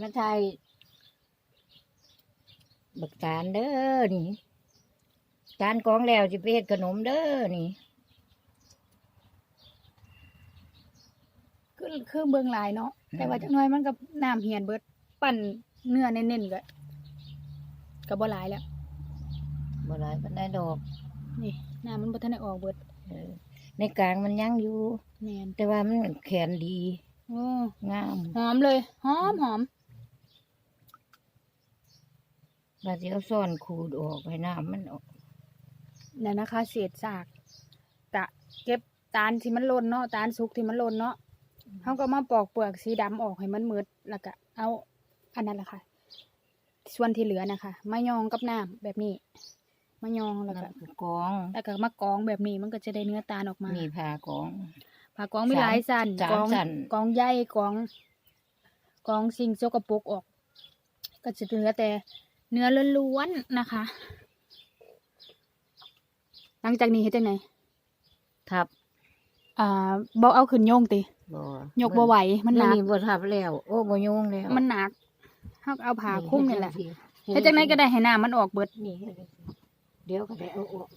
มาไทยบักตาลเด้อนี่ตาลกองแล้วสิไปเฮ็ดขนมเด้อนี่คือคือเบิ่งหลายเนาะแต่ว่าจักหน่อยมันก็น้ำเหียนเบิดปั่นเนื้อเน้นๆก็ก็บ่หลายแล้วบ่หลายปานใดดอกนี่น้ำมันบ่ทันได้ออกเบิดเออในกลางมันยังอยู่แม่นแต่ว่ามันแขนดีโอ้งามหอมเลยหอมหอม ว่าสิเอาซ่อนขูดออกให้น้ำมันออกนั่นนะคะ เศษซากกะเก็บตาลที่มันหล่นเนาะตาลสุกที่มันหล่นเนาะเฮาก็มาปอกเปลือกสีดำออกให้มันมืดแล้วก็เอาอันนั้นแหละค่ะ ส่วนที่เหลือนะคะมายองกับน้ำแบบนี้มายองแล้วก็นั่นคือกองแล้วก็มากรองแบบนี้มันก็จะได้เนื้อตาลออกมามีผ่ากอง ผ่ากรองมีหลายสันสามกรองสันกรองใยกรองกรองสิ่งสกปรกออก ก็จะเหลือแต่ เนื้อล้วนๆนะคะ หลังจากนี้เฮ็ดจังไงทับอ่าบ่เอาขึ้นโยงติบ่ยกบ่ไหวมันหนักนี่บ่ทับแล้ว โอ้บ่ยุ่งแล้ว มันหนักเฮาก็เอาผ้าคลุมนี่แหละเฮ็เฮ็ดจังไดก็ได้ให้น้ำมันออกเบิดนี่เฮ็ดจังซี่เดี๋ยวก็ได้เอาออก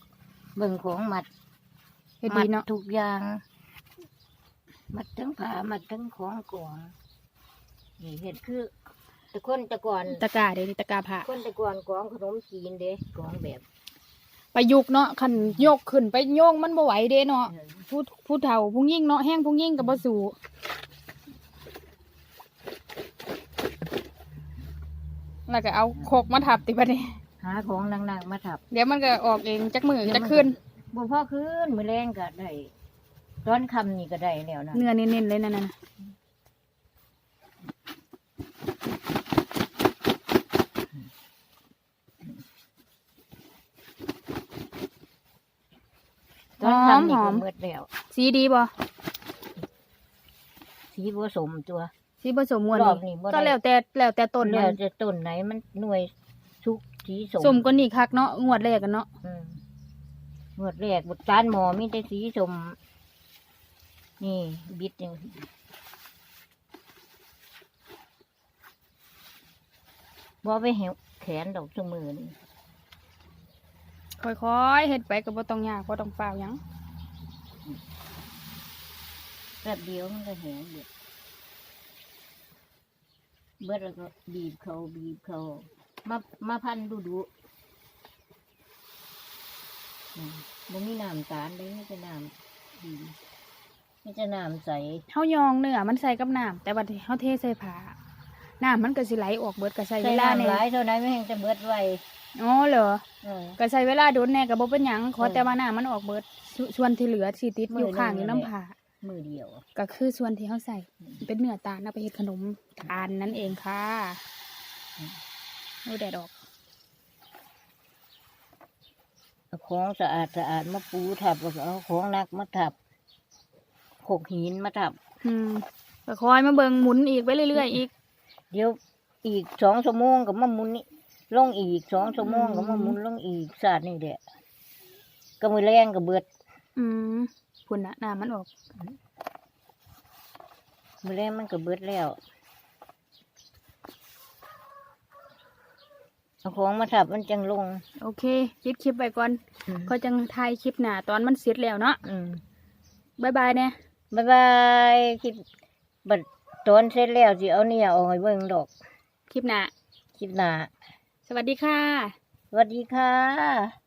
เบิ่งของมัดเฮ็ดมัดีดเนาะทุกอย่าง มัดทั้งผ้ามัดทั้งของกองนี่เฮ็ดคือ แต่คนแต่ก่อนตะกร้าเด้นี่ตะกร้าผ้าคนแต่ก่อนกองขนมจีนเด้กองแบบประยุกต์เนาะคันโยกขึ้นไปโยงมันบ่ไหวเด้เนาะเออผู้ผู้เฒ่าผู้ยิ่งเนาะแห้งผู้ยิ่งก็บ่สู้แล้วก็เอาโคกมาทับติบัดนี้หาของหนักๆมาทับ เดี๋ยวมันก็ออกเองจักมือเดี๋ยวจักมันคืนบ่พอคืนมื้อแรงก็ได้ร้อนค่ำนี่ก็ได้แล้วนะเนื้อเน้นๆเลยนั่นน่ะ หร้อนอมค่ำนี่หอก็มหมดแล้วสีดีบ่สีผสมตัวสีผสมมวนรอบนี้บ่ได้ก็แล้วแต่แล้วแต่ต้นแล้มัวนจะต้นไหนมันหน่วยชุกสีสมสมก็นี่คักเนาะงวดแรกกันเนาะอืมหมดแรกบทจานหมอมีแต่สีสม นี่ บิดอย่างบ่ไปเหวแขนดอกสมือนี่ ค่อยๆเฮ็ดไปก็บ่ต้องยากบ่ต้องเปล่าวหยังแป๊บเดียวมันก็แหงเด็ดเบิดแล้วก็บีบเขาบีบเขามามาพันดูดูอืมบ่มีน้ำตาลเลยไม่จะน้ำดีไม่จะน้ำใสเฮายองเนื้อมันใส่กับน้ำแต่บัดนี้เฮาเทใส่ผ้าน้ำมันก็สิไหลออกเบิดก็ใส่ใส่เวลาน้ำแน่หลายเท่านั้นไม่แห้งจะเบิดไว อ๋อเหรอเออ ก็ใส่เวลาโดนแน่ก็บ่เป็นหยังขอเออแต่ว่าน้ำมันออกเบิดส่ส่วนที่เหลือที่ติดอยู่มื้อข้างหนึ่อยู่งน้ำนั่นแหละผ้ามือเดียว ก็คือส่วนที่เฮาใส่เป็นเนื้อตาลเอาไปเฮ็ดขนมตาลนั่นเองค่ะเอาแดดออกเอาของสะอาดสะอาดมาปูทับแล้วก็เอาของหนักมาทับโขกหินมาทับ อืมก็คอยมาเบิ่งหมุนอีกไปเรื่อยๆอีก เดี๋ยวอีกสองชั่วโมงก็มาหมุนนี่ ลงอีกสองชั่วโมงก็มาหมุนลงอีกสาดนี่แหละก็มือแรงก็เบิด อืมพุ่นน่ะน้ำมันออก มือแรงมันก็เบิดแล้วเอาของมาทับมันจังลง โอเคปิดคลิปไปก่อนอืม ก็จังถ่ายคลิปหน้าตอนมันเสร็จแล้วเนาะอืมบ๊ายบายเนี่ยบายบายคลิปบัดตอนเสร็จแล้วสิเอาเนี่ยเอาให้เบิ่งดอกคลิปหน้า คลิปหน้า สวัสดีค่ะ สวัสดีค่ะ